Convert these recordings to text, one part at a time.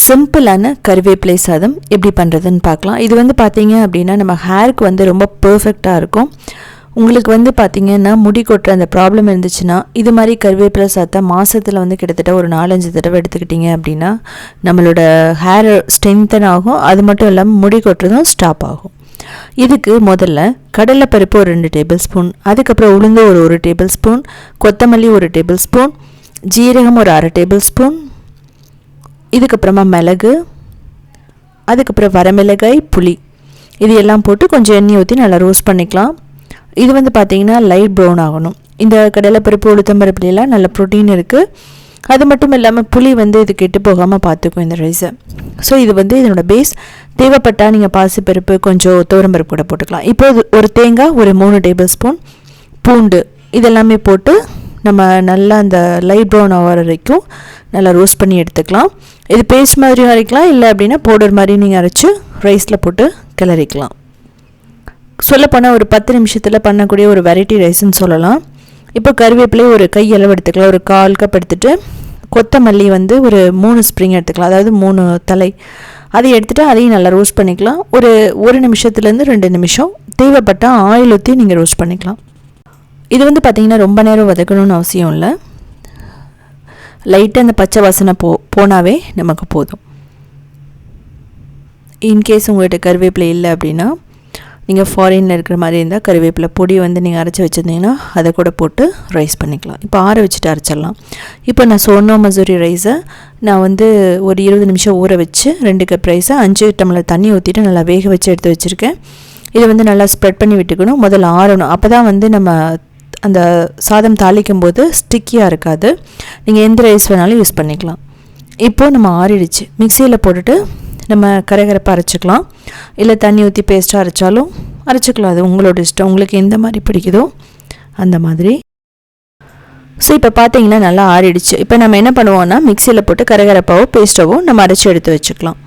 சிம்பிளான கருவேப்பிலை சாதம் எப்படி பண்ணுறதுன்னு பார்க்கலாம். இது வந்து பார்த்தீங்க அப்படின்னா நம்ம ஹேருக்கு வந்து ரொம்ப பர்ஃபெக்டாக இருக்கும். உங்களுக்கு வந்து பார்த்தீங்கன்னா முடி கொட்டுற அந்த ப்ராப்ளம் இருந்துச்சுன்னா இது மாதிரி கருவேப்பிலை சாதத்தை மாதத்தில் வந்து கிட்டத்தட்ட ஒரு நாலஞ்சு தடவை எடுத்துக்கிட்டிங்க அப்படின்னா நம்மளோட ஹேர் ஸ்ட்ரென்தன் ஆகும். அது மட்டும் இல்லாமல் முடி கொட்டுறதும் ஸ்டாப் ஆகும். இதுக்கு முதல்ல கடலைப்பருப்பு ஒரு ரெண்டு டேபிள் ஸ்பூன் அதுக்கப்புறம் உளுந்து ஒரு ஒரு டேபிள் ஸ்பூன் கொத்தமல்லி ஒரு டேபிள் ஸ்பூன் ஜீரகம் ஒரு அரை டேபிள் ஸ்பூன் இதுக்கப்புறமா மிளகு அதுக்கப்புறம் வரமிளகாய் புளி. இது எல்லாம் போட்டு கொஞ்சம் எண்ணெய் ஊற்றி நல்லா ரோஸ்ட் பண்ணிக்கலாம். இது வந்து பார்த்திங்கன்னா லைட் ப்ரௌன் ஆகணும். இந்த கடலைப்பருப்பு உளுத்தம்பருப்புலாம் நல்ல ப்ரோட்டீன் இருக்குது அது மட்டும் இல்லாமல் புளி வந்து இது கெட்டு போகாமல் பார்த்துக்கும் இந்த ரைஸை ஸோ இது வந்து இதனோட பேஸ் தேவைப்பட்டால் நீங்கள் பாசிப்பருப்பு கொஞ்சம் துவரம்பருப்பு கூட போட்டுக்கலாம். இப்போ ஒரு தேங்காய் ஒரு மூணு டேபிள் ஸ்பூன் பூண்டு. இதெல்லாமே போட்டு நம்ம நல்லா அந்த லைட் ப்ரௌன் ஆகிற வரைக்கும் நல்லா ரோஸ்ட் பண்ணி எடுத்துக்கலாம். இது பேஸ்ட் மாதிரியும் அரைக்கலாம் இல்லை அப்படின்னா பவுடர் மாதிரி நீங்கள் அரைச்சி ரைஸில் போட்டு கிளறிக்கலாம். சொல்லப்போனால் ஒரு பத்து நிமிஷத்தில் பண்ணக்கூடிய ஒரு வெரைட்டி ரைஸ்ன்னு சொல்லலாம். இப்போ கருவேப்பிலை ஒரு கை அளவு எடுத்துக்கலாம். ஒரு கால் கப் எடுத்துகிட்டு கொத்தமல்லி வந்து ஒரு மூணு ஸ்ப்ரிங் எடுத்துக்கலாம். அதாவது மூணு தலை. அதை எடுத்துகிட்டு அதையும் நல்லா ரோஸ்ட் பண்ணிக்கலாம். ஒரு ஒரு நிமிஷத்துலேருந்து ரெண்டு நிமிஷம். தேவைப்பட்டால் ஆயில் ஊற்றி நீங்கள் ரோஸ்ட் பண்ணிக்கலாம். இது வந்து பார்த்திங்கன்னா ரொம்ப நேரம் வதக்கணும்னு அவசியம் இல்லை. லைட்டாக அந்த பச்சை வாசனை போ போனாவே நமக்கு போதும். இன்கேஸ் உங்கள்கிட்ட கருவேப்பிலை இல்லை அப்படின்னா நீங்கள் ஃபாரினில் இருக்கிற மாதிரி இருந்தால் கருவேப்பிலை பொடி வந்து நீங்கள் அரைச்சி வச்சுருந்தீங்கன்னா அதை கூட போட்டு ரைஸ் பண்ணிக்கலாம். இப்போ ஆற வச்சுட்டு அரைச்சிடலாம். இப்போ நான் சோனோ மசூரி ரைஸை நான் வந்து ஒரு இருபது நிமிஷம் ஊற வச்சு ரெண்டு கப் ரைஸை அஞ்சு டம்ளர் தண்ணி ஊற்றிட்டு நல்லா வேக வச்சு எடுத்து வச்சுருக்கேன். இதை வந்து நல்லா ஸ்ப்ரெட் பண்ணி விட்டுக்கணும். முதல்ல ஆறணும். அப்போ தான் வந்து நம்ம அந்த சாதம் தாளிக்கும் போது ஸ்டிக்கியாக இருக்காது. நீங்கள் எந்த ரைஸ் வேணாலும் யூஸ் பண்ணிக்கலாம். இப்போது நம்ம ஆறிடுச்சு. மிக்சியில் போட்டுட்டு நம்ம கரகரப்பாக அரைச்சிக்கலாம். இல்லை தண்ணி ஊற்றி பேஸ்ட்டாக அரைச்சாலும் அரைச்சிக்கலாம். அது உங்களோட இஷ்டம். உங்களுக்கு எந்த மாதிரி பிடிக்குதோ அந்த மாதிரி. ஸோ இப்போ பார்த்தீங்கன்னா நல்லா ஆறிடுச்சு. இப்போ நம்ம என்ன பண்ணுவோம்னா மிக்சியில் போட்டு கரகரப்பாவோ பேஸ்ட்டாவோ நம்ம அரைச்சி எடுத்து வச்சுக்கலாம்.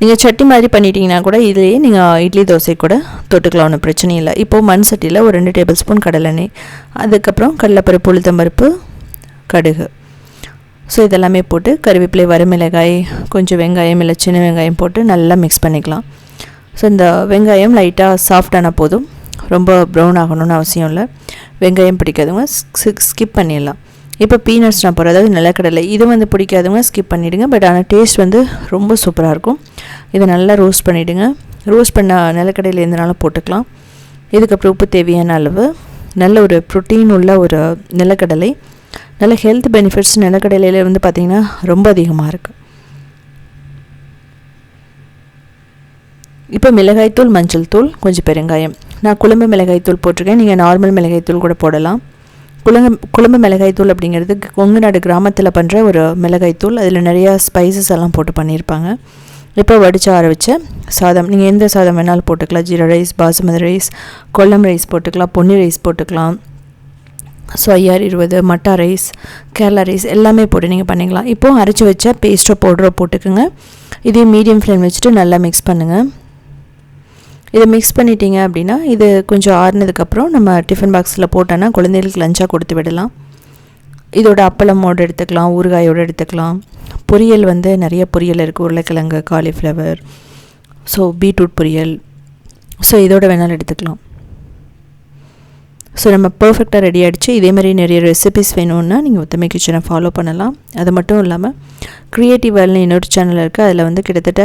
நீங்கள் சட்டி மாதிரி பண்ணிட்டீங்கன்னா கூட இதுலேயே நீங்கள் இட்லி தோசை கூட தொட்டுக்கலாம் ஒன்றும் பிரச்சனை இல்லை. இப்போது மண் சட்டியில் ஒரு ரெண்டு டேபிள் ஸ்பூன் கடலெண்ணெய் அதுக்கப்புறம் கடலைப்பருப்பு உளுத்தம்பருப்பு கடுகு. ஸோ இதெல்லாமே போட்டு கருவேப்பிலை வரமிளகாய் கொஞ்சம் வெங்காயம் இல்லை சின்ன வெங்காயம் போட்டு நல்லா மிக்ஸ் பண்ணிக்கலாம். ஸோ இந்த வெங்காயம் லைட்டாக சாஃப்டான போதும். ரொம்ப ப்ரௌன் ஆகணும்னு அவசியம் இல்லை. வெங்காயம் பிடிக்காதவங்க ஸ்கிப் பண்ணிடலாம். இப்போ பீனட்ஸ் நான் போகிறேன் அதாவது நிலக்கடலை. இது வந்து பிடிக்காதவங்க ஸ்கிப் பண்ணிவிடுங்க பட் ஆனால் டேஸ்ட் வந்து ரொம்ப சூப்பராக இருக்கும். இதை நல்லா ரோஸ்ட் பண்ணிவிடுங்க ரோஸ்ட் பண்ண நிலக்கடையில் எந்தனாலும் போட்டுக்கலாம். இதுக்கப்புறம் உப்பு தேவையான அளவு. நல்ல ஒரு ப்ரோட்டீன் உள்ள ஒரு நிலக்கடலை. நல்ல ஹெல்த் பெனிஃபிட்ஸ் நிலக்கடலையில் வந்து பார்த்திங்கன்னா ரொம்ப அதிகமாக இருக்குது இப்போ மிளகாய்த்தூள் மஞ்சள் தூள் கொஞ்சம் பெருங்காயம். நான் குழம்பு மிளகாய்த்தூள் போட்டிருக்கேன். நீங்கள் நார்மல் மிளகாய்த்தூள் கூட போடலாம். குழம்பு குழம்பு மிளகாய்த்தூள் அப்படிங்கிறது கொங்கு நாடு கிராமத்தில் பண்ணுற ஒரு மிளகாய்த்தூள் அதில் நிறையா ஸ்பைசஸ் எல்லாம் போட்டு பண்ணியிருப்பாங்க. இப்போ வடித்து ஆற வச்ச சாதம் நீங்கள் எந்த சாதம் வேணாலும் போட்டுக்கலாம். Jeera rice basmati rice Kollam rice போட்டுக்கலாம் பொன்னி ரைஸ் போட்டுக்கலாம். ஸோ ஐஆர் இருபது மட்டா ரைஸ் கேரளா ரைஸ் எல்லாமே போட்டு நீங்கள் பண்ணிக்கலாம். இப்போது அரைச்சி வச்ச பேஸ்ட்டோ பவுடரோ போட்டுக்கோங்க. இதே மீடியம் ஃப்ளேம் வச்சுட்டு நல்லா மிக்ஸ் பண்ணுங்கள் இதை மிக்ஸ் பண்ணிட்டீங்க அப்படின்னா இது கொஞ்சம் ஆறுனதுக்கப்புறம் நம்ம டிஃபன் பாக்ஸில் போட்டோன்னா குழந்தைகளுக்கு லஞ்சாக கொடுத்து விடலாம். இதோட அப்பளமோடு எடுத்துக்கலாம் ஊறுகாயோடு எடுத்துக்கலாம். பொரியல் வந்து நிறைய பொரியல் இருக்குது உருளைக்கிழங்கு காலிஃப்ளவர் ஸோ பீட்ரூட் பொரியல். ஸோ இதோட வேணாலும் எடுத்துக்கலாம். ஸோ நம்ம பர்ஃபெக்டாக ரெடி ஆகிடுச்சு இதே மாதிரி நிறைய ரெசிபிஸ் வேணும்னா நீங்கள் ஒத்துமை கிச்சனை ஃபாலோ பண்ணலாம். அது மட்டும் இல்லாமல் க்ரியேட்டிவ் வேல்னு இன்னொரு சேனல் இருக்குது அதில் வந்து கிட்டத்தட்ட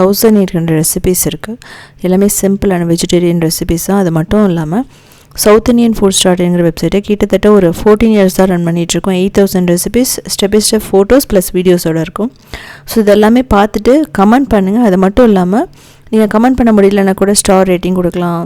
தௌசண்ட் எயிட் ஹண்ட்ரட் ரெசிபீஸ் இருக்குது எல்லாமே சிம்பிளான வெஜிடேரியன் ரெசிபீஸ் தான். அது மட்டும் இல்லாமல் சவுத் இந்தியன் ஃபுட் ஸ்டார்ட்ங்கிற வெப்சைட்டை கிட்டத்தட்ட ஒரு ஃபோர்டீன் இயர்ஸ் தான் ரன் பண்ணிகிட்ருக்கோம் eight thousand recipes step by step photos plus வீடியோஸோடு இருக்கும். ஸோ இதெல்லாமே பார்த்துட்டு கமெண்ட் பண்ணுங்கள் அது மட்டும் இல்லாமல் நீங்கள் கமெண்ட் பண்ண முடியலன்னா கூட ஸ்டார் ரேட்டிங் கொடுக்கலாம்.